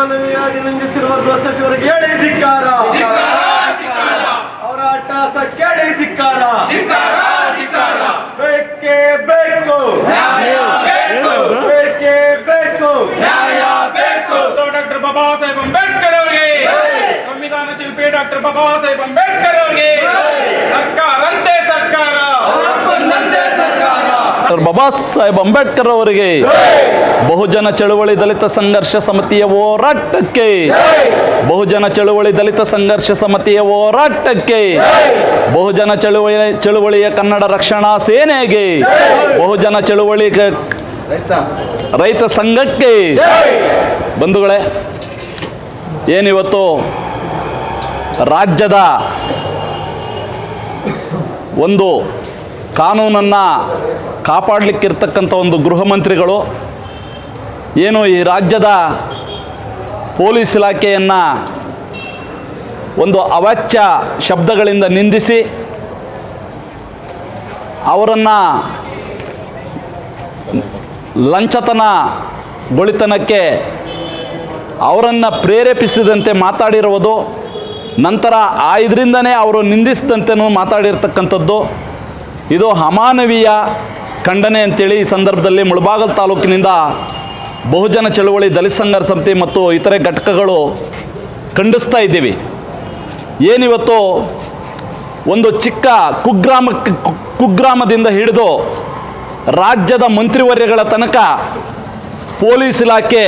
ಅಮಾನವೀಯವಾಗಿ ನಿಂದಿಸಿರುವ ಗೃಹ ಸಚಿವರಿಗೆ ಹೇಳಿ ಧಿಕ್ಕಾರ. ಅವರ ಅಟ್ಟಾಸ ಕೇಳಿ ಧಿಕ್ಕಾರ. ಬೇಕೇ ಬೇಕು. ಬೇಕೇ ಬೇಕು. ಡಾಕ್ಟರ್ ಬಾಬಾ ಸಾಹೇಬ್ ಅಂಬೇಡ್ಕರ್ ಅವರಿಗೆ. ಸಂವಿಧಾನ ಶಿಲ್ಪಿ ಡಾಕ್ಟರ್ ಬಾಬಾ ಸಾಹೇಬ್ ಅಂಬೇಡ್ಕರ್ ಅವರಿಗೆ. ಸರ್ಕಾರ ಅಂತೇ ಸರ್ಕಾರ. ಡಾಕ್ಟರ್ ಬಾಬಾ ಸಾಹೇಬ್ ಅಂಬೇಡ್ಕರ್ ಅವರಿಗೆ ಬಹುಜನ ಚಳುವಳಿ ದಲಿತ ಸಂಘರ್ಷ ಸಮಿತಿಯ ಹೋರಾಟಕ್ಕೆ. ಬಹುಜನ ಚಳುವಳಿ ದಲಿತ ಸಂಘರ್ಷ ಸಮಿತಿಯ ಹೋರಾಟಕ್ಕೆ. ಬಹುಜನ ಚಳುವಳಿ ಚಳುವಳಿಯ ಕನ್ನಡ ರಕ್ಷಣಾ ಸೇನೆಗೆ. ಬಹುಜನ ಚಳುವಳಿ ರೈತ. ಸಂಘಕ್ಕೆ. ಬಂಧುಗಳೇ ಏನಿವತ್ತು? ರಾಜ್ಯದ ಒಂದು ಕಾನೂನನ್ನು ಕಾಪಾಡಲಿಕ್ಕಿರ್ತಕ್ಕಂಥ ಒಂದು ಗೃಹ ಮಂತ್ರಿಗಳು ಏನು ಈ ರಾಜ್ಯದ ಪೊಲೀಸ್ ಇಲಾಖೆಯನ್ನು ಒಂದು ಅವಾಚ್ಯ ಶಬ್ದಗಳಿಂದ ನಿಂದಿಸಿ ಅವರನ್ನು ಲಂಚತನಗೊಳಿತನಕ್ಕೆ ಅವರನ್ನು ಪ್ರೇರೇಪಿಸಿದಂತೆ ಮಾತಾಡಿರುವುದು, ನಂತರ ಆ ಇದರಿಂದನೇ ಅವರು ನಿಂದಿಸಿದಂತೆನೂ ಮಾತಾಡಿರ್ತಕ್ಕಂಥದ್ದು. ಇದು ಅಮಾನವೀಯ ಖಂಡನೆ ಅಂತೇಳಿ ಈ ಸಂದರ್ಭದಲ್ಲಿ ಮುಳಬಾಗಲ್ ತಾಲೂಕಿನಿಂದ ಬಹುಜನ ಚಳುವಳಿ, ದಲಿತ ಸಂಘರ್ಷ ಸಮಿತಿ ಮತ್ತು ಇತರೆ ಘಟಕಗಳು ಖಂಡಿಸ್ತಾ ಇದ್ದೀವಿ. ಏನಿವತ್ತು ಒಂದು ಚಿಕ್ಕ ಕುಗ್ರಾಮಕ್ಕೆ ಕುಗ್ರಾಮದಿಂದ ಹಿಡಿದು ರಾಜ್ಯದ ಮಂತ್ರಿವರ್ಯಗಳ ತನಕ ಪೊಲೀಸ್ ಇಲಾಖೆ,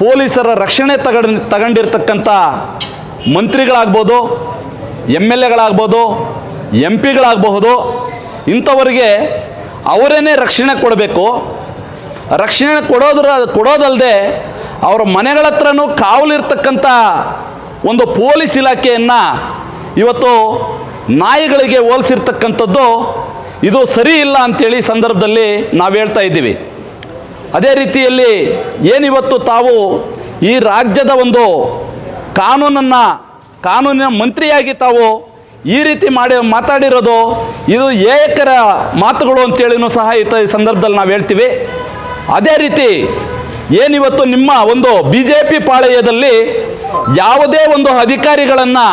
ಪೊಲೀಸರ ರಕ್ಷಣೆ ತಗೊಂಡ್, ತಗೊಂಡಿರ್ತಕ್ಕಂಥ ಮಂತ್ರಿಗಳಾಗ್ಬೋದು ಎಂ ಎಲ್ ಎಗಳಾಗ್ಬೋದು ಎಂ ಪಿಗಳಾಗಬಹುದು ಇಂಥವರಿಗೆ ಅವರೇನೇ ರಕ್ಷಣೆ ಕೊಡಬೇಕು ರಕ್ಷಣೆ ಕೊಡೋದ್ರ ಕೊಡೋದಲ್ಲದೆ ಅವರ ಮನೆಗಳ ಹತ್ರನೂ ಕಾವಲಿರ್ತಕ್ಕಂಥ ಒಂದು ಪೊಲೀಸ್ ಇಲಾಖೆಯನ್ನು ಇವತ್ತು ನಾಯಿಗಳಿಗೆ ಹೋಲಿಸಿರ್ತಕ್ಕಂಥದ್ದು ಇದು ಸರಿ ಇಲ್ಲ ಅಂತೇಳಿ ಈ ಸಂದರ್ಭದಲ್ಲಿ ನಾವು ಹೇಳ್ತಾ ಇದ್ದೀವಿ. ಅದೇ ರೀತಿಯಲ್ಲಿ ಏನಿವತ್ತು ತಾವು ಈ ರಾಜ್ಯದ ಒಂದು ಕಾನೂನನ್ನು, ಕಾನೂನಿನ ಮಂತ್ರಿಯಾಗಿ ತಾವು ಈ ರೀತಿ ಮಾಡಿ, ಮಾತಾಡಿರೋದು ಇದು ಏಕರ ಮಾತುಗಳು ಅಂತೇಳಿನೂ ಸಹ ಈ ಸಂದರ್ಭದಲ್ಲಿ ನಾವು ಹೇಳ್ತೀವಿ. ಅದೇ ರೀತಿ ಏನಿವತ್ತು ನಿಮ್ಮ ಒಂದು ಬಿ ಜೆ ಪಿ ಪಾಳಯದಲ್ಲಿ ಯಾವುದೇ ಒಂದು ಅಧಿಕಾರಿಗಳನ್ನು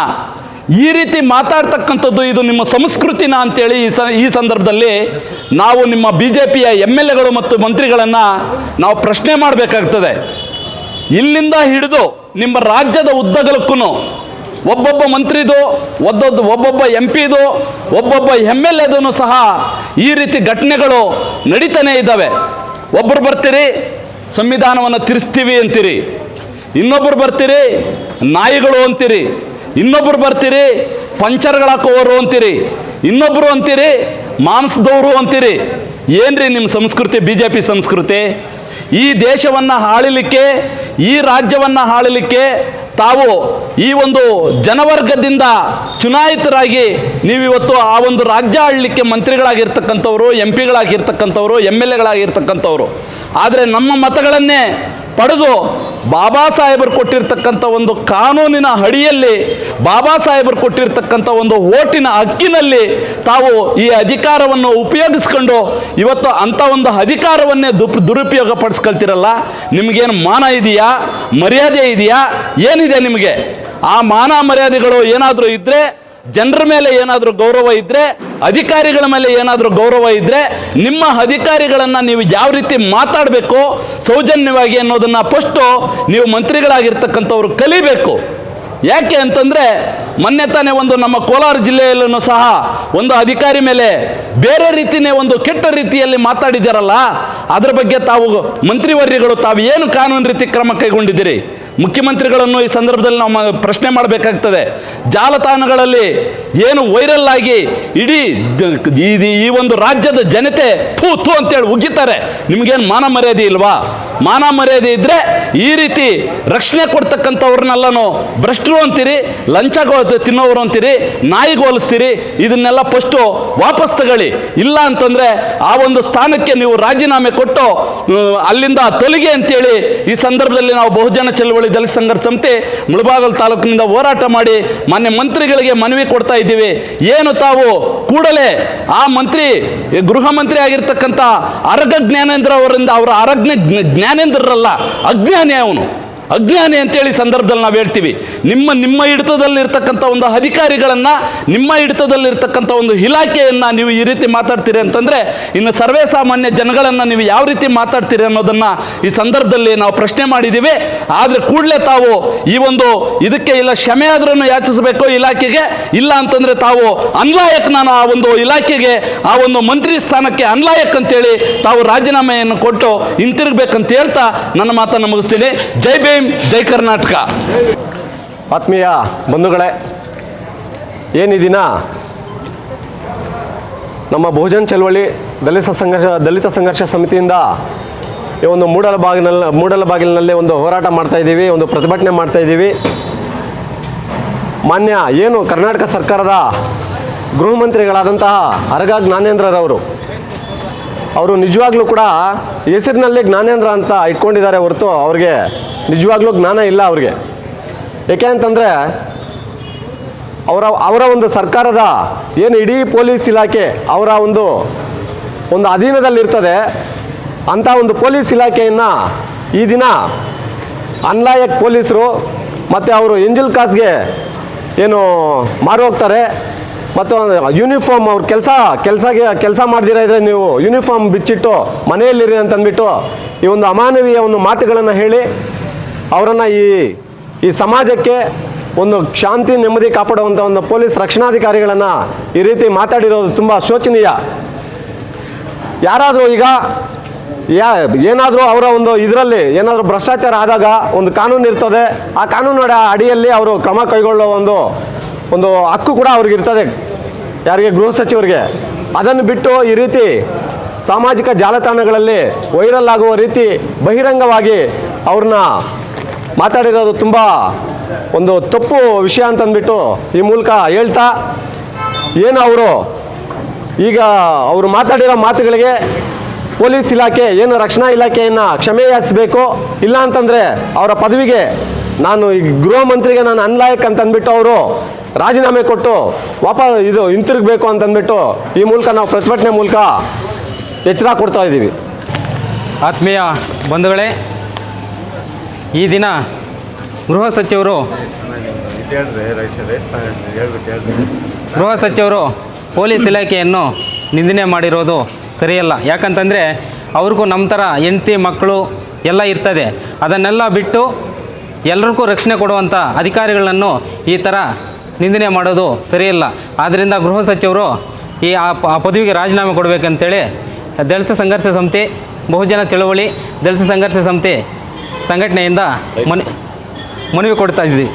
ಈ ರೀತಿ ಮಾತಾಡ್ತಕ್ಕಂಥದ್ದು ಇದು ನಿಮ್ಮ ಸಂಸ್ಕೃತಿನ ಅಂತೇಳಿ ಈ ಸ, ಈ ಸಂದರ್ಭದಲ್ಲಿ ನಾವು ನಿಮ್ಮ ಬಿ ಜೆ ಪಿಯ ಎಂ ಎಲ್ ಎಗಳು ಮತ್ತು ಮಂತ್ರಿಗಳನ್ನು ನಾವು ಪ್ರಶ್ನೆ ಮಾಡಬೇಕಾಗ್ತದೆ. ಇಲ್ಲಿಂದ ಹಿಡಿದು ನಿಮ್ಮ ರಾಜ್ಯದ ಉದ್ದಗಲಕ್ಕೂ ಒಬ್ಬೊಬ್ಬ ಮಂತ್ರಿದು ಒದ್ದೊದ್ದು ಒಬ್ಬೊಬ್ಬ ಎಂ ಪಿದು, ಒಬ್ಬೊಬ್ಬ ಎಂ ಎಲ್ ಎದೂ ಸಹ ಈ ರೀತಿ ಘಟನೆಗಳು ನಡೀತಾನೆ ಇದ್ದಾವೆ. ಒಬ್ಬರು ಬರ್ತೀರಿ, ಸಂವಿಧಾನವನ್ನು ತಿರ್ಸ್ತೀವಿ ಅಂತೀರಿ. ಇನ್ನೊಬ್ಬರು ಬರ್ತೀರಿ, ನಾಯಿಗಳು ಅಂತೀರಿ. ಇನ್ನೊಬ್ಬರು ಬರ್ತೀರಿ, ಪಂಚರ್ಗಳು ಹಾಕೋರು ಅಂತೀರಿ. ಇನ್ನೊಬ್ಬರು ಅಂತೀರಿ, ಮಾಂಸದವರು ಅಂತೀರಿ. ಏನ್ರಿ ನಿಮ್ಮ ಸಂಸ್ಕೃತಿ ಬಿ ಜೆ ಪಿ ಸಂಸ್ಕೃತಿ? ಈ ದೇಶವನ್ನು ಆಳಲಿಕ್ಕೆ ಈ ರಾಜ್ಯವನ್ನು ಆಳಲಿಕ್ಕೆ ತಾವು ಈ ಒಂದು ಜನವರ್ಗದಿಂದ ಚುನಾಯಿತರಾಗಿ ನೀವಿವತ್ತು ಆ ಒಂದು ರಾಜ್ಯ ಆಳ್ಲಿಕ್ಕೆ ಮಂತ್ರಿಗಳಾಗಿರ್ತಕ್ಕಂಥವ್ರು ಎಂ ಪಿಗಳಾಗಿರ್ತಕ್ಕಂಥವ್ರು ಎಂ ಎಲ್ ಎಗಳಾಗಿರ್ತಕ್ಕಂಥವ್ರು ಆದರೆ ನಮ್ಮ ಮತಗಳನ್ನೇ ಪಡೆದು ಬಾಬಾ ಸಾಹೇಬರು ಕೊಟ್ಟಿರ್ತಕ್ಕಂಥ ಒಂದು ಕಾನೂನಿನ ಅಡಿಯಲ್ಲಿ ಬಾಬಾ ಸಾಹೇಬರು ಕೊಟ್ಟಿರ್ತಕ್ಕಂಥ ಒಂದು ಓಟಿನ ಹಕ್ಕಿನಲ್ಲಿ ತಾವು ಈ ಅಧಿಕಾರವನ್ನು ಉಪಯೋಗಿಸ್ಕೊಂಡು ಇವತ್ತು ಅಂಥ ಒಂದು ಅಧಿಕಾರವನ್ನೇ ದುಪ್ ದುರುಪಯೋಗ ಪಡಿಸ್ಕೊಳ್ತಿರಲ್ಲ ನಿಮಗೇನು ಮಾನ ಇದೆಯಾ? ಮರ್ಯಾದೆ ಇದೆಯಾ? ಏನಿದೆ ನಿಮಗೆ? ಆ ಮಾನ ಮರ್ಯಾದೆಗಳು ಏನಾದರೂ ಇದ್ದರೆ ಜನರ ಮೇಲೆ ಏನಾದರೂ ಗೌರವ ಇದ್ದರೆ ಅಧಿಕಾರಿಗಳ ಮೇಲೆ ಏನಾದರೂ ಗೌರವ ಇದ್ದರೆ ನಿಮ್ಮ ಅಧಿಕಾರಿಗಳನ್ನು ನೀವು ಯಾವ ರೀತಿ ಮಾತಾಡಬೇಕು, ಸೌಜನ್ಯವಾಗಿ ಅನ್ನೋದನ್ನು ಫಸ್ಟು ನೀವು ಮಂತ್ರಿಗಳಾಗಿರ್ತಕ್ಕಂಥವ್ರು ಕಲಿಬೇಕು. ಯಾಕೆ ಅಂತಂದರೆ, ಮೊನ್ನೆ ತಾನೇ ಒಂದು ನಮ್ಮ ಕೋಲಾರ ಜಿಲ್ಲೆಯಲ್ಲೂ ಸಹ ಒಂದು ಅಧಿಕಾರಿ ಮೇಲೆ ಬೇರೆ ರೀತಿಯೇ ಒಂದು ಕೆಟ್ಟ ರೀತಿಯಲ್ಲಿ ಮಾತಾಡಿದ್ದಾರಲ್ಲ ಅದರ ಬಗ್ಗೆ ತಾವು ಮಂತ್ರಿವರ್ಯಗಳು ತಾವು ಏನು ಕಾನೂನು ರೀತಿ ಕ್ರಮ ಕೈಗೊಂಡಿದ್ದೀರಿ? ಮುಖ್ಯಮಂತ್ರಿಗಳನ್ನು ಈ ಸಂದರ್ಭದಲ್ಲಿ ನಾವು ಪ್ರಶ್ನೆ ಮಾಡಬೇಕಾಗ್ತದೆ. ಜಾಲತಾಣಗಳಲ್ಲಿ ಏನು ವೈರಲ್ ಆಗಿ ಇಡೀ ಈ- ಒಂದು ರಾಜ್ಯದ ಜನತೆ ಥೂ ಥೂ ಅಂತೇಳಿ ಉಗ್ಗಿತಾರೆ ನಿಮಗೇನು ಮಾನ ಮರ್ಯಾದೆ ಇಲ್ವಾ? ಮಾನ ಮರ್ಯಾದೆ ಇದ್ರೆ ಈ ರೀತಿ ರಕ್ಷಣೆ ಕೊಡ್ತಕ್ಕಂಥವ್ರನ್ನೆಲ್ಲನೂ ಭ್ರಷ್ಟರು ಅಂತೀರಿ, ಲಂಚ ತಿನ್ನೋರು ಅಂತೀರಿ ನಾಯಿಗೆ ಹೋಲಿಸ್ತೀರಿ ಇದನ್ನೆಲ್ಲ ಫಸ್ಟು ವಾಪಸ್ ತಗೊಳ್ಳಿ. ಇಲ್ಲ ಅಂತಂದರೆ ಆ ಒಂದು ಸ್ಥಾನಕ್ಕೆ ನೀವು ರಾಜೀನಾಮೆ ಕೊಟ್ಟು ಅಲ್ಲಿಂದ ತೊಲಗಿ ಅಂತೇಳಿ ಈ ಸಂದರ್ಭದಲ್ಲಿ ನಾವು ಬಹುಜನ ಚಳವಳಿ ದಲಿತ ಸಂಘರ್ಷ ಸಂಸ್ಥೆ ಮುಳಬಾಗಲ್ ತಾಲೂಕಿನಿಂದ ಹೋರಾಟ ಮಾಡಿ ಮಾನ್ಯ ಮಂತ್ರಿಗಳಿಗೆ ಮನವಿ ಕೊಡ್ತಾ ಇದ್ದೀವಿ. ಏನು ತಾವು ಕೂಡಲೇ ಆ ಮಂತ್ರಿ, ಗೃಹ ಮಂತ್ರಿ ಆಗಿರ್ತಕ್ಕಂಥ ಅರಗ ಜ್ಞಾನೇಂದ್ರ ಅವರಿಂದ, ಅವರ ಅರಗ್ನ ಜ್ಞಾನೇಂದ್ರರಲ್ಲ, ಅಜ್ಞಾನಿ ಅವನು. ಅಜ್ಞಾನಿ ಅಂತೇಳಿ ಸಂದರ್ಭದಲ್ಲಿ ನಾವು ಹೇಳ್ತೀವಿ. ನಿಮ್ಮ ನಿಮ್ಮ ಹಿಡಿತದಲ್ಲಿರ್ತಕ್ಕಂಥ ಒಂದು ಅಧಿಕಾರಿಗಳನ್ನು, ನಿಮ್ಮ ಹಿಡಿತದಲ್ಲಿರ್ತಕ್ಕಂಥ ಒಂದು ಇಲಾಖೆಯನ್ನು ನೀವು ಈ ರೀತಿ ಮಾತಾಡ್ತೀರಿ ಅಂತಂದರೆ, ಇನ್ನು ಸರ್ವೇ ಸಾಮಾನ್ಯ ಜನಗಳನ್ನು ನೀವು ಯಾವ ರೀತಿ ಮಾತಾಡ್ತೀರಿ ಅನ್ನೋದನ್ನು ಈ ಸಂದರ್ಭದಲ್ಲಿ ನಾವು ಪ್ರಶ್ನೆ ಮಾಡಿದ್ದೀವಿ ಆದರೆ ಕೂಡಲೇ ತಾವು ಈ ಒಂದು ಇದಕ್ಕೆ ಇಲ್ಲ, ಕ್ಷಮೆ ಯಾಚಿಸಬೇಕು ಇಲಾಖೆಗೆ, ಇಲ್ಲ ಅಂತಂದರೆ ತಾವು ಅನ್ಲಾಯಕ್ ನಾನು ಆ ಒಂದು ಇಲಾಖೆಗೆ, ಆ ಒಂದು ಮಂತ್ರಿ ಸ್ಥಾನಕ್ಕೆ ಅನ್ಲಾಯಕ್ ಅಂತೇಳಿ ತಾವು ರಾಜೀನಾಮೆಯನ್ನು ಕೊಟ್ಟು ಹಿಂತಿರುಗಬೇಕಂತ ಹೇಳ್ತಾ ನನ್ನ ಮಾತನ್ನು ಮುಗಿಸ್ತೀನಿ. ಜೈ ಭೀಮ್ ಜೈ ಕರ್ನಾಟಕ ಆತ್ಮೀಯ ಬಂಧುಗಳೇ, ಏನು ಈ ನಮ್ಮ ಬಹುಜನ್ ಚಳವಳಿ ದಲಿತ ಸಂಘರ್ಷ ದಲಿತ ಸಂಘರ್ಷ ಸಮಿತಿಯಿಂದ ಈ ಒಂದು ಮೂಡಲ ಬಾಗಿಲಿನಲ್ಲಿ ಮೂಡಲ ಬಾಗಿಲಿನಲ್ಲಿ ಒಂದು ಹೋರಾಟ ಮಾಡ್ತಾ ಇದ್ದೀವಿ, ಒಂದು ಪ್ರತಿಭಟನೆ ಮಾಡ್ತಾ ಇದ್ದೀವಿ. ಮಾನ್ಯ ಏನು ಕರ್ನಾಟಕ ಸರ್ಕಾರದ ಗೃಹ ಮಂತ್ರಿಗಳಾದಂತಹ ಅರಗ ಜ್ಞಾನೇಂದ್ರರವರು ಅವರು ನಿಜವಾಗ್ಲೂ ಕೂಡ ಹೆಸರಿನಲ್ಲಿ ಜ್ಞಾನೇಂದ್ರ ಅಂತ ಇಟ್ಕೊಂಡಿದ್ದಾರೆ ಹೊರತು ಅವ್ರಿಗೆ ನಿಜವಾಗ್ಲೂ ಜ್ಞಾನ ಇಲ್ಲ ಅವ್ರಿಗೆ. ಏಕೆ ಅಂತಂದರೆ ಅವರ ಅವರ ಒಂದು ಸರ್ಕಾರದ ಏನು ಇಡೀ ಪೊಲೀಸ್ ಇಲಾಖೆ ಅವರ ಒಂದು ಒಂದು ಅಧೀನದಲ್ಲಿರ್ತದೆ, ಅಂಥ ಒಂದು ಪೊಲೀಸ್ ಇಲಾಖೆಯನ್ನು ಈ ದಿನ ಅನ್ಲಾಯಕ್ ಪೊಲೀಸರು ಮತ್ತು ಅವರು ಎಂಜಲ್ ಕಾಸ್ಗೆ ಏನು ಮಾರು ಹೋಗ್ತಾರೆ. ಮತ್ತು ಯೂನಿಫಾರ್ಮ್ ಅವ್ರ ಕೆಲಸ, ಕೆಲಸಗೆ, ಕೆಲಸ ಮಾಡ್ದಿರ ಇದ್ರೆ ನೀವು ಯೂನಿಫಾರ್ಮ್ ಬಿಚ್ಚಿಟ್ಟು ಮನೆಯಲ್ಲಿರಿ ಅಂತಂದ್ಬಿಟ್ಟು ಈ ಒಂದು ಅಮಾನವೀಯ ಒಂದು ಮಾತುಗಳನ್ನು ಹೇಳಿ ಅವರನ್ನು ಈ ಈ ಸಮಾಜಕ್ಕೆ ಒಂದು ಶಾಂತಿ, ನೆಮ್ಮದಿ ಕಾಪಾಡುವಂಥ ಒಂದು ಪೊಲೀಸ್ ರಕ್ಷಣಾಧಿಕಾರಿಗಳನ್ನು ಈ ರೀತಿ ಮಾತಾಡಿರೋದು ತುಂಬ ಶೋಚನೀಯ. ಯಾರಾದರೂ ಈಗ ಯಾ, ಏನಾದರೂ ಅವರ ಒಂದು ಇದರಲ್ಲಿ ಏನಾದರೂ ಭ್ರಷ್ಟಾಚಾರ ಆದಾಗ ಒಂದು ಕಾನೂನು ಇರ್ತದೆ, ಆ ಕಾನೂನು ಅಡ ಅಡಿಯಲ್ಲಿ ಅವರು ಕ್ರಮ ಕೈಗೊಳ್ಳೋ ಒಂದು ಒಂದು ಹಕ್ಕು ಕೂಡ ಅವ್ರಿಗೆ ಇರ್ತದೆ ಯಾರಿಗೆ ಗೃಹ ಸಚಿವರಿಗೆ? ಅದನ್ನು ಬಿಟ್ಟು ಈ ರೀತಿ ಸಾಮಾಜಿಕ ಜಾಲತಾಣಗಳಲ್ಲಿ ವೈರಲ್ ಆಗುವ ರೀತಿ ಬಹಿರಂಗವಾಗಿ ಅವ್ರನ್ನ ಮಾತಾಡಿರೋದು ತುಂಬ ಒಂದು ತಪ್ಪು ವಿಷಯ ಅಂತಂದ್ಬಿಟ್ಟು ಈ ಮೂಲಕ ಹೇಳ್ತಾ, ಏನು ಅವರು ಈಗ ಅವರು ಮಾತಾಡಿರೋ ಮಾತುಗಳಿಗೆ ಪೊಲೀಸ್ ಇಲಾಖೆ ಏನು ರಕ್ಷಣಾ ಇಲಾಖೆಯನ್ನು ಕ್ಷಮೆ ಯಾಚಿಸಬೇಕು ಇಲ್ಲ ಅಂತಂದರೆ ಅವರ ಪದವಿಗೆ ನಾನು ಈ ಗೃಹ ಮಂತ್ರಿಗೆ ನಾನು ಅನ್ಲಾಯಕ್ ಅಂತಂದ್ಬಿಟ್ಟು ಅವರು ರಾಜೀನಾಮೆ ಕೊಟ್ಟು ವಾಪಸ್ ಇದು ಹಿಂತಿರುಗಬೇಕು ಅಂತಂದ್ಬಿಟ್ಟು ಈ ಮೂಲಕ ನಾವು ಪ್ರತಿಭಟನೆ ಮೂಲಕ ಎಚ್ಚರ ಕೊಡ್ತಾ ಇದ್ದೀವಿ. ಆತ್ಮೀಯ ಬಂಧುಗಳೇ, ಈ ದಿನ ಗೃಹ ಸಚಿವರು ಗೃಹ ಸಚಿವರು ಪೊಲೀಸ್ ಇಲಾಖೆಯನ್ನು ನಿಂದನೆ ಮಾಡಿರೋದು ಸರಿಯಲ್ಲ. ಯಾಕಂತಂದರೆ ಅವ್ರಿಗೂ ನಮ್ಮ ಥರ ಹೆಂಡತಿ, ಮಕ್ಕಳು ಎಲ್ಲ ಇರ್ತದೆ. ಅದನ್ನೆಲ್ಲ ಬಿಟ್ಟು ಎಲ್ರಿಗೂ ರಕ್ಷಣೆ ಕೊಡುವಂಥ ಅಧಿಕಾರಿಗಳನ್ನು ಈ ಥರ ನಿಂದನೆ ಮಾಡೋದು ಸರಿಯಲ್ಲ. ಆದ್ದರಿಂದ ಗೃಹ ಸಚಿವರು ಈ ಆ ಪದವಿಗೆ ರಾಜೀನಾಮೆ ಕೊಡಬೇಕಂತೇಳಿ ದಲಿತ ಸಂಘರ್ಷ ಸಮಿತಿ ಬಹುಜನ ಚಳವಳಿ, ದಲಿತ ಸಂಘರ್ಷ ಸಮಿತಿ ಸಂಘಟನೆಯಿಂದ ಮನ, ಮನವಿ ಕೊಡ್ತಾ ಇದ್ದೀವಿ.